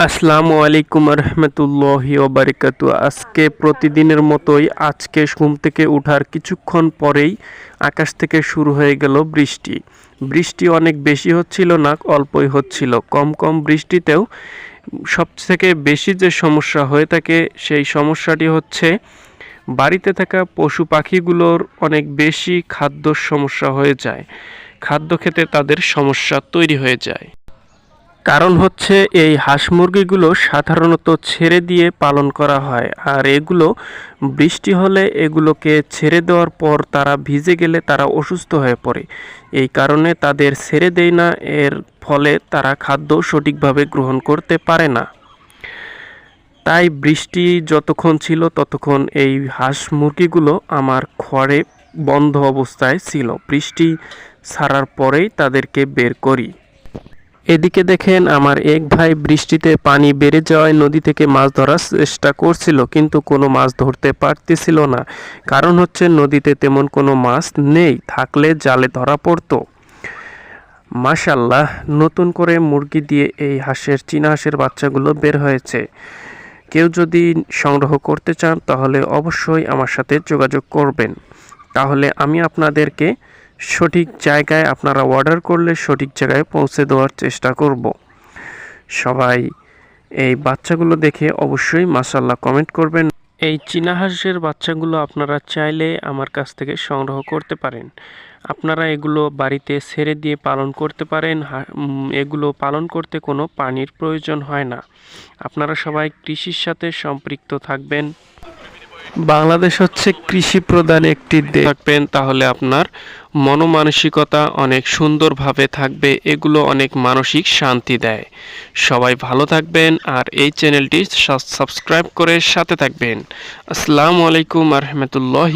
আসসালামু আলাইকুম রহমতুল্লাহি ওবারিকাতু আজকে প্রতিদিনের মতোই আজকে ঘুম থেকে ওঠার কিছুক্ষণ পরেই আকাশ থেকে শুরু হয়ে গেল বৃষ্টি। বৃষ্টি অনেক বেশি হচ্ছিল না, অল্পই হচ্ছিল। কম কম বৃষ্টিতেও সব থেকে বেশি যে সমস্যা হয়ে থাকে, সেই সমস্যাটি হচ্ছে বাড়িতে থাকা পশু পাখিগুলোর অনেক বেশি খাদ্যর সমস্যা হয়ে যায়। খাদ্য খেতে তাদের সমস্যা তৈরি হয়ে যায়। কারণ হচ্ছে এই হাঁস মুরগিগুলো সাধারণত ছেড়ে দিয়ে পালন করা হয়। আর এগুলো বৃষ্টি হলে এগুলোকে ছেড়ে দেওয়ার পর তারা ভিজে গেলে তারা অসুস্থ হয়ে পড়ে। এই কারণে তাদের ছেড়ে দেয় না, এর ফলে তারা খাদ্য সঠিকভাবে গ্রহণ করতে পারে না। তাই বৃষ্টি যতক্ষণ ছিল ততক্ষণ এই হাঁস মুরগিগুলো আমার খড়ে বন্ধ অবস্থায় ছিল। বৃষ্টি ছাড়ার পরেই তাদেরকে বের করি। এদিকে দেখেন, আমার এক ভাই বৃষ্টিতে পানি বেড়ে যাওয়ায় নদী থেকে মাছ ধরার চেষ্টা করছিল, কিন্তু কোনো মাছ ধরতে পারতেছিল না। কারণ হচ্ছে, নদীতে তেমন কোনো মাছ নেই, থাকলে জালে ধরা পড়তো। মাশাল্লাহ নতুন করে মুরগি দিয়ে এই হাঁসের, চীনা হাঁসের বাচ্চাগুলো বের হয়েছে। কেউ যদি সংগ্রহ করতে চান, তাহলে অবশ্যই আমার সাথে যোগাযোগ করবেন। তাহলে আমি আপনাদেরকে সঠিক জায়গায় আপনারা অর্ডার করলে সঠিক জায়গায় পৌঁছে দেওয়ার চেষ্টা করব। সবাই এই বাচ্চাগুলো দেখে অবশ্যই মাসাল্লাহ কমেন্ট করবেন। এই চীনা হাঁসের বাচ্চাগুলো আপনারা চাইলে আমার কাছ থেকে সংগ্রহ করতে পারেন। আপনারা এগুলো বাড়িতে ছেড়ে দিয়ে পালন করতে পারেন। এগুলো পালন করতে কোনো পানির প্রয়োজন হয় না। আপনারা সবাই কৃষির সাথে সম্পৃক্ত থাকবেন। বাংলাদেশ হচ্ছে কৃষি প্রধান একটি দেশ। থাকবেন তাহলে আপনার মনোমানসিকতা অনেক সুন্দরভাবে থাকবে, এগুলো অনেক মানসিক শান্তি দেয়। সবাই ভালো থাকবেন আর এই চ্যানেলটি সাবস্ক্রাইব করে সাথে থাকবেন। আসসালামু আলাইকুম রহমতুল্লাহ